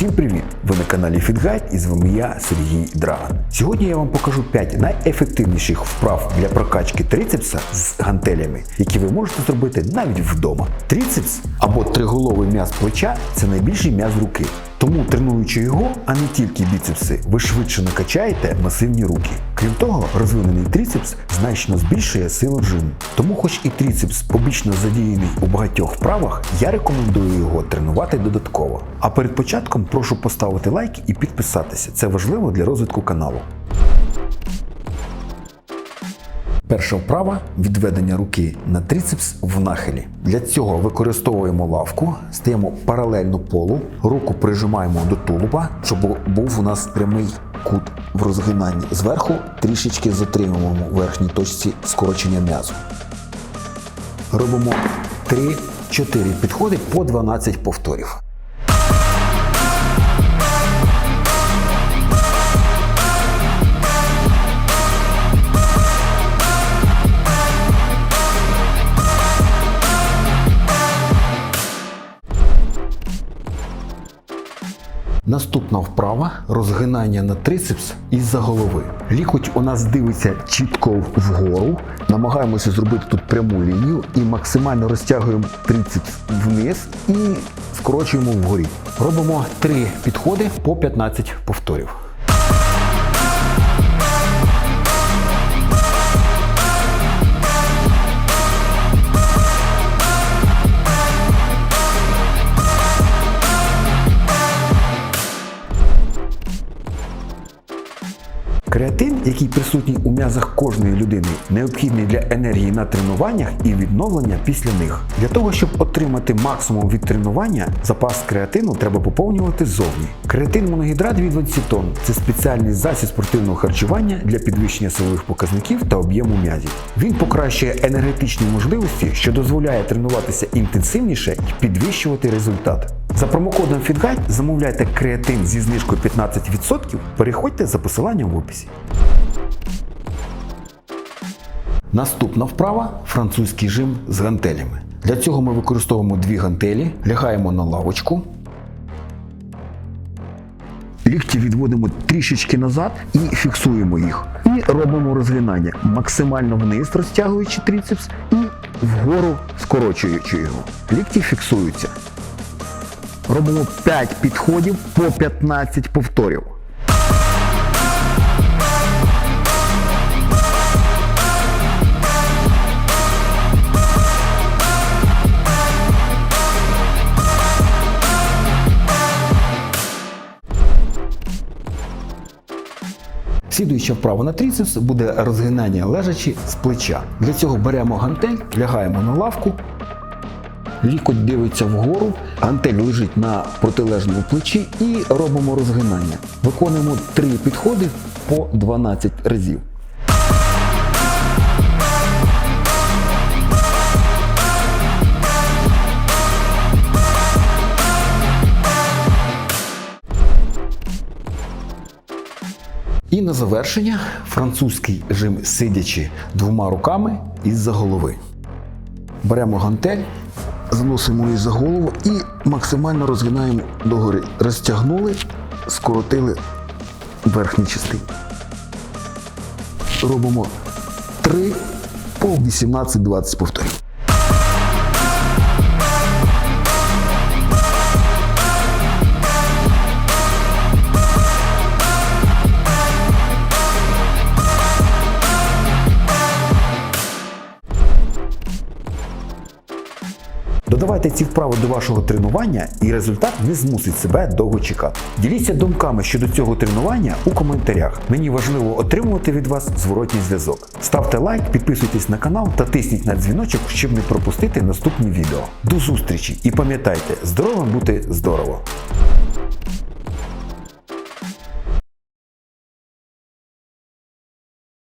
Всім привіт! Ви на каналі FitGuide і з вами я, Сергій Драган. Сьогодні я вам покажу 5 найефективніших вправ для прокачки трицепса з гантелями, які ви можете зробити навіть вдома. Трицепс або триголовий м'яз плеча це найбільший м'яз руки. Тому тренуючи його, а не тільки біцепси, ви швидше накачаєте масивні руки. Крім того, розвинений трицепс значно збільшує силу жиму. Тому, хоч і трицепс побічно задіяний у багатьох вправах, я рекомендую його тренувати додатково. А перед початком прошу поставити лайк і підписатися. Це важливо для розвитку каналу. Перша вправа відведення руки на трицепс в нахилі. Для цього використовуємо лавку, стаємо паралельно полу, руку прижимаємо до тулуба, щоб був у нас прямий кут в розгинанні. Зверху трішечки затримуємо в верхній точці скорочення м'язу. Робимо 3-4 підходи по 12 повторів. Наступна вправа розгинання на трицепс із-за голови. Лікоть у нас дивиться чітко вгору. Намагаємося зробити тут пряму лінію і максимально розтягуємо трицепс вниз і скорочуємо вгорі. Робимо три підходи по 15 повторів. Креатин, який присутній у м'язах кожної людини, необхідний для енергії на тренуваннях і відновлення після них. Для того, щоб отримати максимум від тренування, запас креатину треба поповнювати ззовні. Креатин моногідрат від ланцітон це спеціальний засіб спортивного харчування для підвищення силових показників та об'єму м'язів. Він покращує енергетичні можливості, що дозволяє тренуватися інтенсивніше і підвищувати результат. За промокодом FitGuide замовляйте креатин зі знижкою 15%, переходьте за посиланням в описі. Наступна вправа французький жим з гантелями. Для цього ми використовуємо дві гантелі, лягаємо на лавочку. Лікті відводимо трішечки назад і фіксуємо їх. І робимо розгинання, максимально вниз розтягуючи трицепс і вгору скорочуючи його. Лікті фіксуються. Робимо 5 підходів по 15 повторів. Слідуюча вправа на трицепс буде розгинання лежачи з плеча. Для цього беремо гантель, лягаємо на лавку, лікоть дивиться вгору, гантель лежить на протилежному плечі і робимо розгинання. Виконуємо три підходи по 12 разів. І на завершення французький жим сидячи двома руками із-за голови. Беремо гантель, заносимо її за голову і максимально розгинаємо догори. Розтягнули, скоротили верхні частини. Робимо 3 по 18-20 повторів. Додавайте ці вправи до вашого тренування, і результат не змусить себе довго чекати. Діліться думками щодо цього тренування у коментарях. Мені важливо отримувати від вас зворотній зв'язок. Ставте лайк, підписуйтесь на канал та тисніть на дзвіночок, щоб не пропустити наступні відео. До зустрічі і пам'ятайте, здоровим бути здорово!